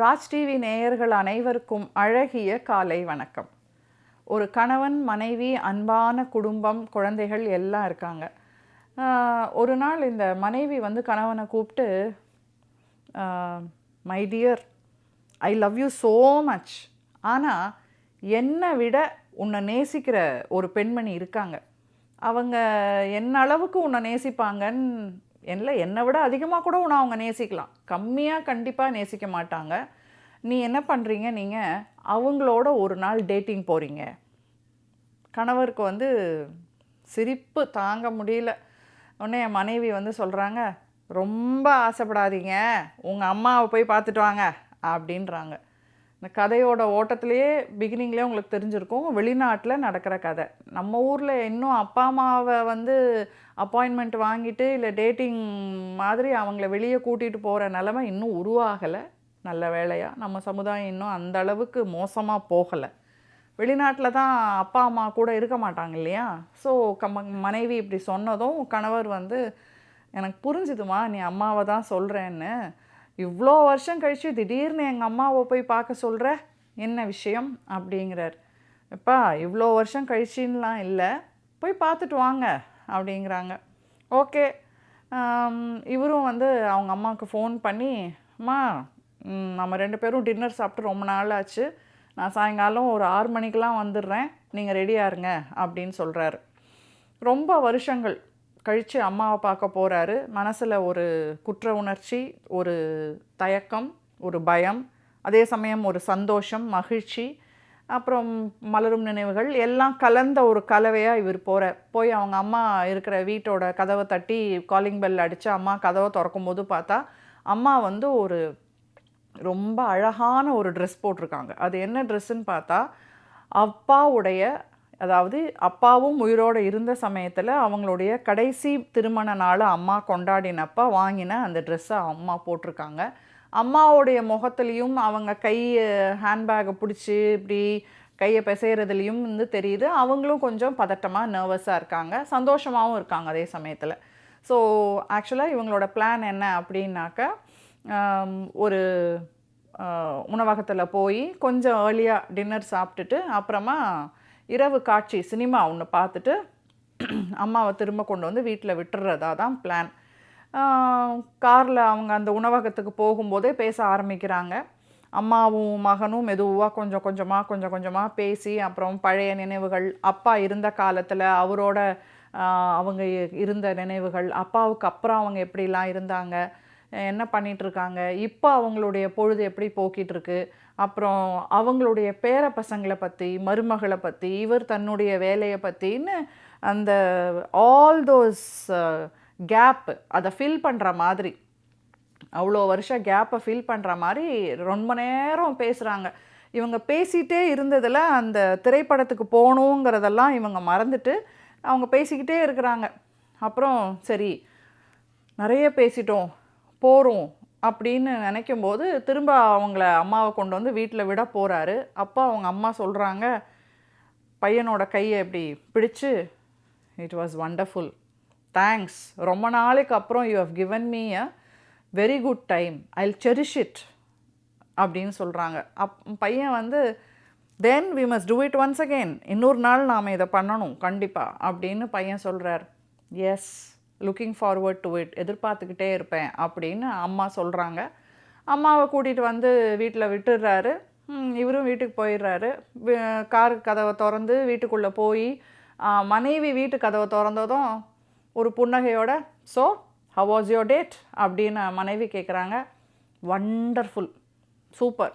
Raj TV நேயர்கள் அனைவருக்கும் அழகிய காலை வணக்கம். ஒரு கணவன் மனைவி அன்பான குடும்பம் குழந்தைகள் எல்லாம் இருக்காங்க. ஒரு நாள் இந்த மனைவி வந்து கணவனை கூப்பிட்டு my dear I love you so much ஆனால் என்னை விட உன்னை நேசிக்கிற ஒரு பெண்மணி இருக்காங்க. அவங்க என்ன அளவுக்கு உன்னை நேசிப்பாங்கன்னு என்ன என்னை விட அதிகமாக கூட உன்னை அவங்க நேசிக்கலாம். கம்மியாக கண்டிப்பாக நேசிக்க மாட்டாங்க. நீ என்ன பண்ணுறீங்க நீங்கள் அவங்களோட ஒரு நாள் டேட்டிங் போகிறீங்க கணவருக்கு வந்து சிரிப்பு தாங்க முடியல. உடனே என் மனைவி வந்து சொல்கிறாங்க ரொம்ப ஆசைப்படாதீங்க. உங்கள் அம்மாவை போய் பார்த்துட்டு வாங்க. அப்படின்றாங்க. இந்த கதையோட ஓட்டத்திலேயே பிகினிங்லேயே உங்களுக்கு தெரிஞ்சிருக்கும். வெளிநாட்டில் நடக்கிற கதை. நம்ம ஊரில் இன்னும் அப்பா அம்மாவை வந்து அப்பாயின்மெண்ட் வாங்கிட்டு இல்லை டேட்டிங் மாதிரி அவங்கள வெளியே கூட்டிகிட்டு போகிற நிலமை இன்னும் உருவாகலை. நல்ல வேலையாக நம்ம சமுதாயம் இன்னும் அந்த அளவுக்கு மோசமாக போகலை. வெளிநாட்டில் தான் அப்பா அம்மா கூட இருக்க மாட்டாங்க இல்லையா? ஸோ கம்ம மனைவி இப்படி சொன்னதும் கணவர் வந்து எனக்கு புரிஞ்சுதுமா நீ அம்மாவை தான் சொல்கிறேன்னு இவ்வளோ வருஷம் கழித்து திடீர்னு எங்கள் அம்மாவை போய் பார்க்க சொல்கிற என்ன விஷயம்? அப்படிங்கிறார். எப்பா இவ்வளோ வருஷம் கழிச்சின்லாம் இல்லை. போய் பார்த்துட்டு வாங்க அப்படிங்கிறாங்க. ஓகே. இவரும் வந்து அவங்க அம்மாவுக்கு ஃபோன் பண்ணி அம்மா நம்ம ரெண்டு பேரும் டின்னர் சாப்பிட்டு ரொம்ப நாள் ஆச்சு. நான் சாயங்காலம் ஒரு ஆறு மணிக்கெலாம் வந்துடுறேன். நீங்கள் ரெடியாக இருங்க அப்படின்னு சொல்கிறாரு ரொம்ப வருஷங்கள். கழித்து அம்மாவை பார்க்க போகிறாரு மனசில் ஒரு குற்ற உணர்ச்சி ஒரு தயக்கம் ஒரு பயம் அதே சமயம் ஒரு சந்தோஷம் மகிழ்ச்சி அப்புறம் மலரும் நினைவுகள் எல்லாம் கலந்த ஒரு கலவையாக இவர் போகிற போய் அவங்க அம்மா இருக்கிற வீட்டோட கதவை தட்டி காலிங் பெல் அடித்து அம்மா கதவை திறக்கும் போது பார்த்தா அம்மா வந்து ஒரு ரொம்ப அழகான ஒரு ட்ரெஸ் போட்டிருக்காங்க. அது என்ன ட்ரெஸ்ஸுன்னு பார்த்தா அப்பாவுடைய அதாவது அப்பாவும் உயிரோடு இருந்த சமயத்தில் அவங்களுடைய கடைசி திருமண நாள் அம்மா கொண்டாடினப்போ வாங்கின அந்த ட்ரெஸ்ஸை அம்மா போட்டிருக்காங்க. அம்மாவுடைய முகத்துலேயும் அவங்க கை ஹேண்ட்பேக்கை பிடிச்சி இப்படி கையை பிசைகிறதுலையும் வந்து தெரியுது. அவங்களும் கொஞ்சம் பதட்டமாக நர்வஸாக இருக்காங்க. சந்தோஷமாகவும் இருக்காங்க அதே சமயத்தில். ஸோ ஆக்சுவலாக இவங்களோட பிளான் என்ன அப்படின்னாக்கா ஒரு உணவகத்தில் போய் கொஞ்சம் ஏர்லியாக டின்னர் சாப்பிட்டுட்டு அப்புறமா இரவு காட்சி சினிமா ஒன்று பார்த்துட்டு அம்மாவை திரும்ப கொண்டு வந்து வீட்டில் விட்டுறதா தான் பிளான் காரில் அவங்க அந்த உணவகத்துக்கு போகும்போதே பேச ஆரம்பிக்கிறாங்க. அம்மாவும் மகனும் மெதுவாக கொஞ்சம் கொஞ்சமாக கொஞ்சம் கொஞ்சமாக பேசி அப்புறம் பழைய நினைவுகள் அப்பா இருந்த காலத்தில் அவரோட அவங்க இருந்த நினைவுகள் அப்பாவுக்கு அப்புறம் அவங்க எப்படிலாம் இருந்தாங்க என்ன பண்ணிகிட்டு இருக்காங்க இப்போ அவங்களுடைய பொழுது எப்படி போக்கிட்டுருக்கு? அப்புறம் அவங்களுடைய பேர பசங்களை பற்றி மருமகளை பற்றி இவர் தன்னுடைய வேலையை பற்றின்னு அந்த ஆல் தோஸ் கேப் அதை ஃபில் பண்ணுற மாதிரி அவ்வளோ வருஷம் கேப்பை ஃபில் பண்ணுற மாதிரி ரொம்ப நேரம் பேசுகிறாங்க இவங்க பேசிகிட்டே இருந்ததில் அந்த திரைப்படத்துக்கு போகணுங்கிறதெல்லாம் இவங்க மறந்துட்டு அவங்க பேசிக்கிட்டே இருக்கிறாங்க. அப்புறம் சரி நிறைய பேசிட்டோம். போகிறோம் அப்படின்னு நினைக்கும் போது திரும்ப அவங்கள அம்மாவை கொண்டு வந்து வீட்டில் விட போகிறாரு அப்போ அவங்க அம்மா சொல்கிறாங்க பையனோட கையை இப்படி பிடிச்சு இட் வாஸ் வண்டர்ஃபுல் தேங்க்ஸ் ரொம்ப நாளைக்கு அப்புறம் you have given me a very good time I'll cherish it அப்படின்னு சொல்கிறாங்க அப் பையன் வந்து then we must do it once again இன்னொரு நாள் நாம் இதை பண்ணணும். கண்டிப்பாக அப்படின்னு பையன் சொல்கிறார் yes looking forward to it எதிர்பார்த்துக்கிட்டே இருப்பேன் அப்படின்னு அம்மா சொல்கிறாங்க அம்மாவை கூட்டிகிட்டு வந்து வீட்டில் விட்டுடுறாரு. இவரும் வீட்டுக்கு போயிடுறாரு. கார் கதவை திறந்து வீட்டுக்குள்ளே போய் மனைவி வீட்டு கதவை திறந்ததும் ஒரு புன்னகையோட so how was your date அப்படின்னு மனைவி கேட்குறாங்க wonderful super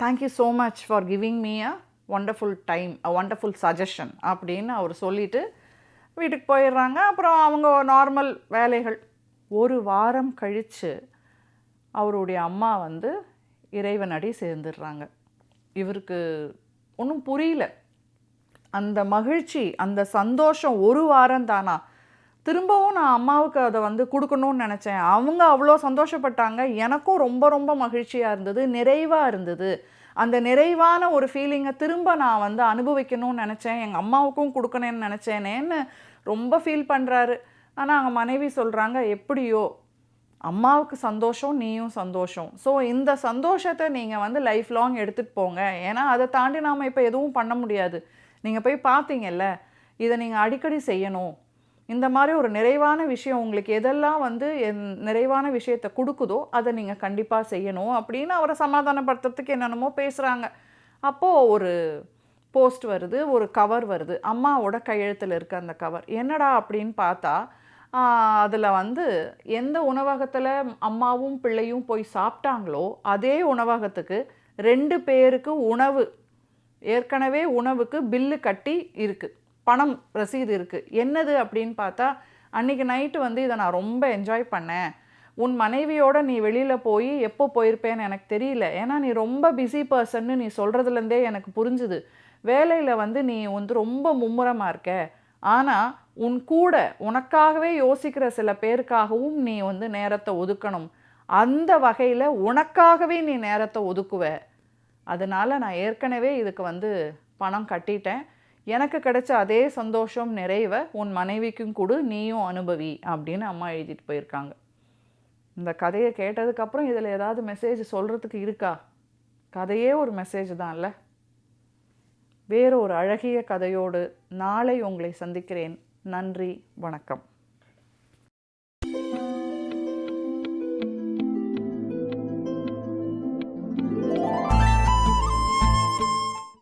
thank you so much for giving me a wonderful time a wonderful suggestion அப்படின்னு அவர் சொல்லிவிட்டு வீட்டுக்கு போயிடுறாங்க. அப்புறம் அவங்க நார்மல் வேலைகள். ஒரு வாரம் கழித்து அவருடைய அம்மா வந்து இறைவனடி சேர்ந்துடுறாங்க. இவருக்கு ஒன்றும் புரியல. அந்த மகிழ்ச்சி அந்த சந்தோஷம் ஒரு வாரம் தானா? திரும்பவும் நான் அம்மாவுக்கு அதை வந்து கொடுக்கணும்னு நினச்சேன். அவங்க அவ்வளோ சந்தோஷப்பட்டாங்க. எனக்கும் ரொம்ப ரொம்ப மகிழ்ச்சியாக இருந்தது நிறைவாக இருந்தது. அந்த நிறைவான ஒரு ஃபீலிங்கை திரும்ப நான் வந்து அனுபவிக்கணும்னு நினச்சேன். எங்கள் அம்மாவுக்கும் கொடுக்கணும்னு நினச்சேனேன்னு ரொம்ப ஃபீல் பண்ணுறாரு ஆனால் அவங்க மனைவி சொல்கிறாங்க எப்படியோ அம்மாவுக்கு சந்தோஷம் நீயும் சந்தோஷம். ஸோ இந்த சந்தோஷத்தை நீங்கள் வந்து லைஃப் லாங் எடுத்துகிட்டு போங்க. ஏன்னா அதை தாண்டி நாம் இப்போ எதுவும் பண்ண முடியாது. நீங்கள் போய் பார்த்தீங்கல்ல இதை நீங்கள் அடிக்கடி செய்யணும். இந்த மாதிரி ஒரு நிறைவான விஷயம் உங்களுக்கு எதெல்லாம் வந்து நிறைவான விஷயத்தை கொடுக்குதோ அதை நீங்கள் கண்டிப்பாக செய்யணும் அப்படின்னு அவரை சமாதானப்படுத்துறதுக்கு என்னென்னமோ பேசுகிறாங்க அப்போது ஒரு போஸ்ட் வருது ஒரு கவர் வருது. அம்மாவோட கையெழுத்தில் இருக்க அந்த கவர். என்னடா அப்படின்னு பார்த்தா அதில் வந்து எந்த உணவகத்தில் அம்மாவும் பிள்ளையும் போய் சாப்பிட்டாங்களோ அதே உணவகத்துக்கு ரெண்டு பேருக்கு உணவு ஏற்கனவே உணவுக்கு பில்லு கட்டி இருக்குது பணம் ரசீது இருக்குது என்னது அப்படின்னு பார்த்தா அன்றைக்கி நைட்டு வந்து இதை நான் ரொம்ப என்ஜாய் பண்ணேன். உன் மனைவியோட நீ வெளியில் போய் எப்போ போயிருப்பேன்னு எனக்கு தெரியல. ஏன்னா நீ ரொம்ப பிஸி பர்சன்னு நீ சொல்கிறதுலேருந்தே எனக்கு புரிஞ்சுது. வேலையில் வந்து நீ வந்து ரொம்ப மும்முரமாக இருக்க. ஆனால் உன் கூட உனக்காகவே யோசிக்கிற சில பேருக்காகவும் நீ வந்து நேரத்தை ஒதுக்கணும். அந்த வகையில் உனக்காகவே நீ நேரத்தை ஒதுக்குவ. அதனால் நான் ஏற்கனவே இதுக்கு வந்து பணம் கட்டிட்டேன். எனக்கு கிடைச்ச அதே சந்தோஷம் நிறைவை உன் மனைவிக்கும் கொடு நீயும் அனுபவி அப்படின்னு அம்மா எழுதிட்டு போயிருக்காங்க. இந்த கதையை கேட்டதுக்கப்புறம் இதில் ஏதாவது மெசேஜ் சொல்கிறதுக்கு இருக்கா? கதையே ஒரு மெசேஜ் தான்ல வேறு ஒரு அழகிய கதையோடு நாளை உங்களை சந்திக்கிறேன். நன்றி வணக்கம்.